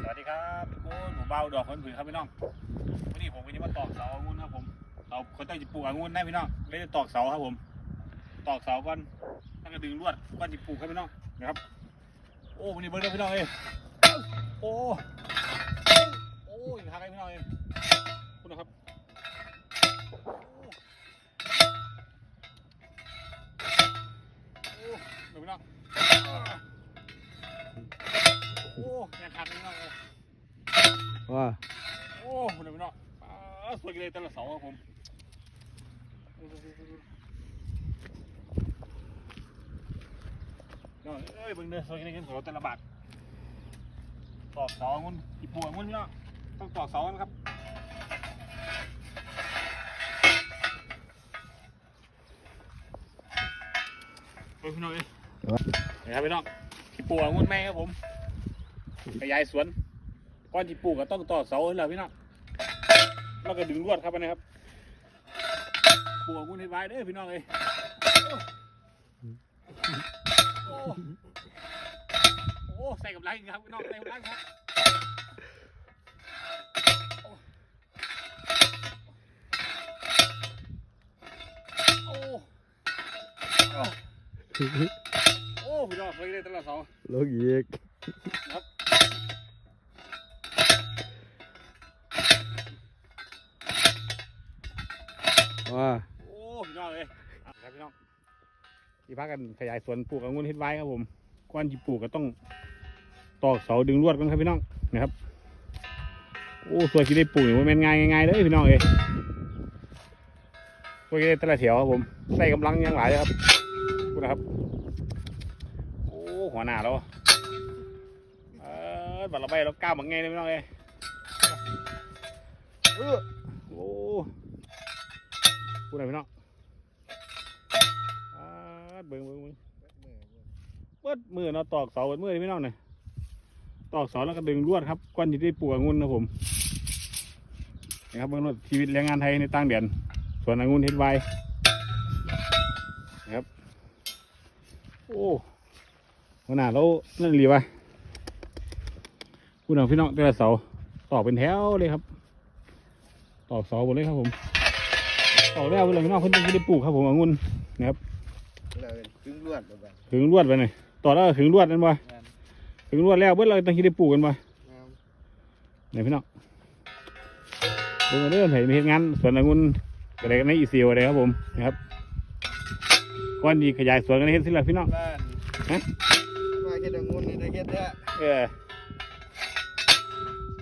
สวัสดีครับโอ้หนูเบาดอกคนผืนครับพี่น้องวันนี้ผมก็จะมาตอกเสาองุ่นครับผมเราคนตั้งจิปลูกองุ่นได้พี่น้องเลยจะตอกเสาครับผม ตอกเสาก่อนแล้วก็ดึงลวดก่อนจิปลูกครับพี่น้องนะครับ โอ้วันนี้เบิ้งเลยพี่น้องเอ้โอ้โอ้ยทางไงพี่น้องเอ้คุณนะครับโอ้โอ้เดี๋ยวพี่น้อง โอ้ยังขาดพี่น้องเอ้ยว่าโอ้คุณพี่น้องอ่าสวยเลยแต่ละเสาครับผมน้องเอ้ยเบิ่งเด้อสวยเลยกันเสาแต่ละบาทตอกเสามันอีปูมันพี่น้องต้องตอกเสากันครับเบิ่งพี่น้องเอ้ยนี่ครับพี่น้องอีปูมันแม่ครับผม ขยายสวนก้อนที่ปลูกก็ต้องต่อเสาให้เราพี่น้องแล้วก็ดึงลวดครับนะครับปลูกมุ้นให้ไว้เด้อพี่น้องเลยโอ้โอ้ใส่กับไรครับพี่น้องใส่กับไรครับโอ้โอ้โอ้พี่น้องเคยได้ตละเสาลูกอีก ครับ ว่าโอ้พี่น้องเลยครับพี่น้องที่พักกันขยายสวนปลูกองุ่นเฮ็ดไว้ครับผมก้อนที่ปลูกก็ต้องตอกเสาดึงลวดกันครับพี่น้องนะครับโอ้สวยที่ได้ปลูกนี่มันเป็นง่ายง่ายเลยพี่น้องเอ้ยสวยที่ได้แต่ละแถวครับผมใส่กำลังยังหลายเลยครับพูดนะครับโอ้หัวหน้าเราเออบัตรละใบเราก้าวบังไงเลยพี่น้องเอ้ยเออโอ้ พูดอะไรพี่น้องเบิ่งเบิ่งเบิ่งเปิดมือเนาะตอกเสาเปิดมือเลยพี่น้องเนี่ยตอกเสาแล้วก็ดึงลวดครับก้อนที่ได้ปลูกองุ่นนะผมนี่ครับเบิ่งว่าชีวิตแรงงานไทยในต่างแดนสวนองุ่นเฮ็ดไวนะครับโอ้หัวหน้าเรานั่นรีวะคุณเอาพี่น้องแต่ละเสาตอกเป็นแถวเลยครับ ตอกเสาหมดเลยครับผม ตอกแล้วเวลาพี่น้องเพิ่นจะได้ปลูกครับผมองุ่นนะครับเลยถึงลวดแบบถึงลวดไปหน่อยต่อแล้วถึงลวดนั่นบ่ถึงลวดแล้วเบิ่เราต้องคิดได้ปลูกกันบ่ไหนพี่น้องเบิ่งเรื่องไหนมีเฮ็ดงานสวนองุ่นอะไรกันในอีเซียวอะไรครับผมนะครับก้อนดีขยายสวนกันเฮ็ดสิล่ะพี่น้องบ้านฮะว่าแค่ดังงุนนี่ได้แค่เนี้ยเออ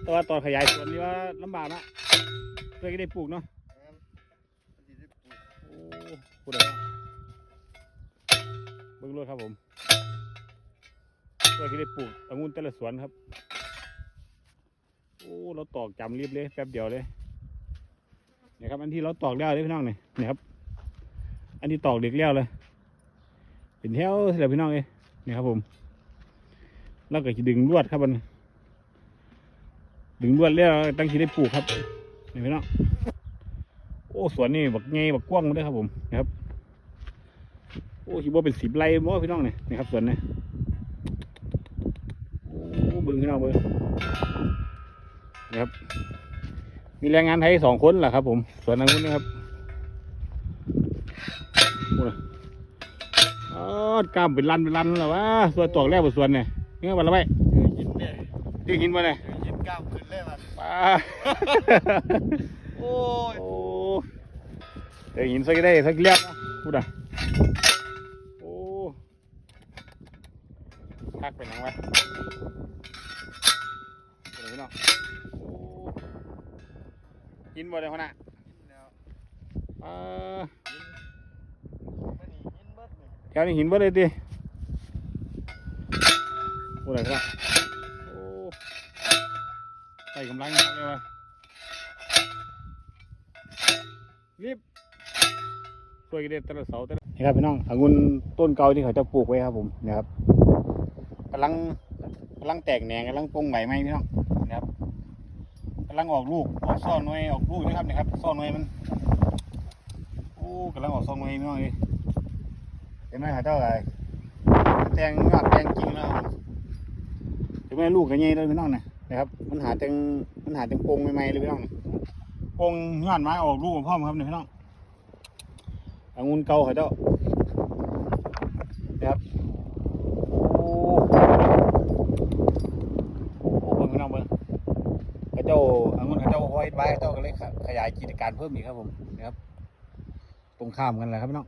แต่ว่าตอนขยายสวนนี่ว่าลำบากนะเพื่อจะได้ปลูกเนาะโอ้ พูดอะไรเนาะเบิ่งรถครับผมเพื่อที่ได้ปลูกองุ่นแต่ละสวนครับ โอ้ เราตอกจำรีบเลยแป๊บเดียวเลยเนี่ยครับ อันที่เราตอกแล้วเลยพี่น้องเนี่ยนี่ครับ อันที่ตอกเด็กแล้วเลย เป็นแถวเสร็จแล้วพี่น้องเอ้ยนี่ครับผม แล้วก็จะดึงลวดครับมัน ดึงลวดแล้วตั้งที่ได้ปลูกครับนี่พี่น้อง อ้สวนนี่บักไงบักกว้างมาด้วยครับผมนะครับโอ้คิดว่าเป็นสิบไร่มั้งพี่น้องเนี่ยนี่ครับสวนเนี่ยโอ้เบิ้งพี่น้องเบิ้งนะครับ มีแรงงานไทยสองคนแหละครับ ผมสวนนั้นนะครับโอ้ยอ๋อกล้ามเป็นรันเป็นรันแล้ววะส่วนตอกแรกบนสวนเนี่ยเงี้ยวันละไปยินเนี่ยที่หินมาเนี่ยยินกล้ามขึ้นเลยมันป้าโอ้ย โอ้เดี๋ยวหินสักได้สักเรียบนะพูดอะโอ้พักไปหนังวะเดี๋ยวพี่น้องโอ้หินบ่ได้หัวหน้าอ่าแถวนี้หินบ่เลยดิพูดอะไรครับโอ้ใส่กำลังครับเลยวะรีบ ช่วยกันเด็ดแต่ละเสาแต่ละนี่ครับพี่น้ององุ่นต้นเก่าที่เขาจะปลูกไว้ครับผมนี่ครับกำลังกำลังแตกแหนงกำลังปงใบไหมพี่น้องนะครับกำลังออกลูกออกซ่อนหน่วยออกลูกนะครับนะครับซ่อนหน่วยมันโอ้กำลังออกซ่อนหน่วยพี่น้องเลยเห็นไหมหาเจ้าอะไรแตงยอดแตงจริงแล้วเห็นไหมลูกกันใหญ่เลยพี่น้องเนี่ยนะครับ มันหาจังมันหาจังปงใหม่ๆเลยพี่น้องปงยอดไม้ออกลูกของพ่อมครับเนี่ยพี่น้อง องุ่นเก่าเขาเจ้านะครับโอ้โอ้เบิ่งพี่น้องเบิ่งเขาเจ้าองุ่นเขาเจ้าห้อยไว้เขาเจ้าก็เลยขยายกิจการเพิ่มอีกครับผมนะครับ ตรงข้ามกันแหละครับพี่น้อง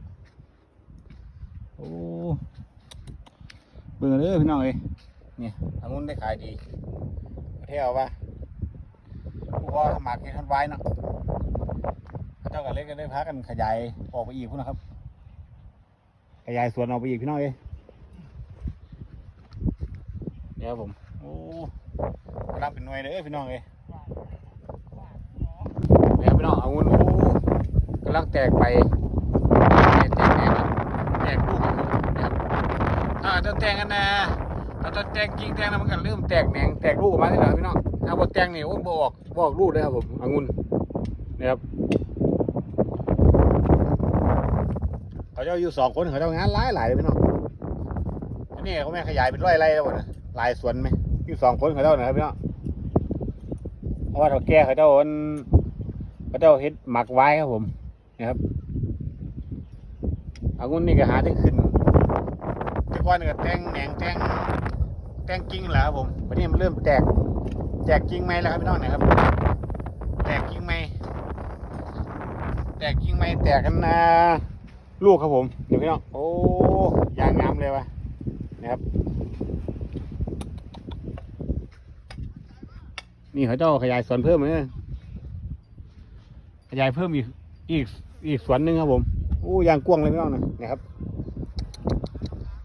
โอ้เบิ่งเลยพี่น้องเอ้ยเนี่ยองุ่นได้ขายดีเที่ยวป่ะผู้ว่าหมักกินทันไว้เนาะ เขาเจ้ากับเล็กก็ได้พากันขยายออกไปอีกพุ่นนะครับ ขยายสวนออกไปอีกพี่น้องเอ้ยเดี๋ยวผมโอ้กำลังเป็นหน่วยเลยพี่น้องเอ้ยเดี๋ยวพี่น้องเอาเงินโอ้กำลังแตกไปแตกแตกแตกลูกนะครับอ่าจะแตกกันนะเราจะแตงจริงแตงแล้วมันก็เริ่มแตกแหนงแตกลูกออกมาที่หลังพี่น้องถ้าบดแตงนี่โอ้ยบออกบออกลูกเลยครับผมองุ่นนี่ครับ เขาเจ้าอยู่สองคนเขาเจ้างานหลายหลายเลยพี่น้องอันนี้เขาไม่ขยายเป็นร้อยไร่แล้วนะหลายสวนไหมอยู่สองคนเขาเจ้านะครับพี่น้องเพราะว่าเขาแก่เขาเจ้าอันเขาเจ้าเฮ็ดหมักไว้ครับผมนะครับองุ่นนี่ก็หาได้ขึ้นแต่ก่อนก็แตงแหนงแตงแตงกิ่งแหล้วครับผมวันนี้มันเริ่มแตก แตกกิ่งไม้แล้วครับพี่น้องนะครับ แตกกิ่งไม้แตกกิ่งไม้แตกกันนะ ลูกครับผมเดี๋ยวพี่น้องโอ้ยางงามเลยวะนะครับ นี่เขาเจ้าขยายสวนเพิ่มเลยขยายเพิ่มอีกอีกอีกสวนหนึ่งครับผมโอ้ยางกว้างเลยพี่น้องนะนะครับ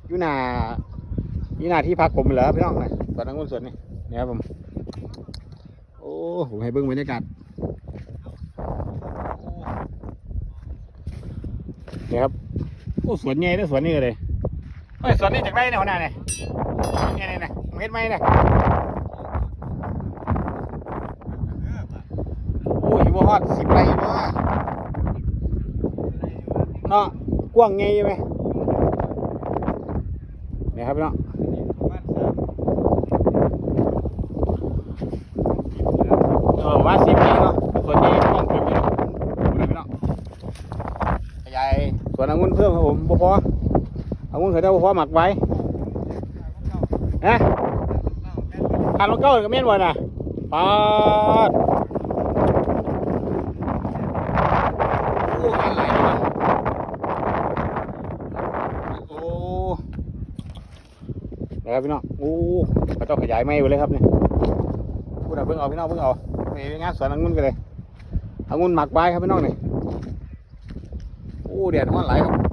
ยู่นายู่นาที่พักผมเหรอพี่น้องนะสวนนังุ่นสวนนี่นี่ครับผมโอ้ผมให้เบิ้งบรรยากาศ นี่ครับโอ้สวนใหญ่ด้วยสวนนี่เลยเฮ้ยสวนนี่จากไรเนี่ยหัวหน้าเนี่ยเนี่ยเนี่ยเนี่ยเม็ดไม้เนี่ยโอ้ยบ่ฮอดสิบไรบ่เนาะกว้างไงใช่ไหมนี่ครับพี่น้องเออว่าสิบปีเนาะส่วนใหญ่ต้องเก็บอยู่ดูนะพี่น้องขยายสวนองุ่นเพิ่มครับผมบ่พอองุ่น เขาได้บ่พอหมักไว้นะทานลงเก้าก็เม่นบ่น่ะปาดโอ้งานหลายนะครับพี่น้องโอ้เขาต้องขยายไม้ไปเลยครับเนี่ยพูดเอาเพิ่งเอาพี่น้องเพิ่งเอาไปงานสวนองุ่นกันเลยองุ่นหมักใบครับพี่น้องนี่โอ้แดดร้อนหลายครับ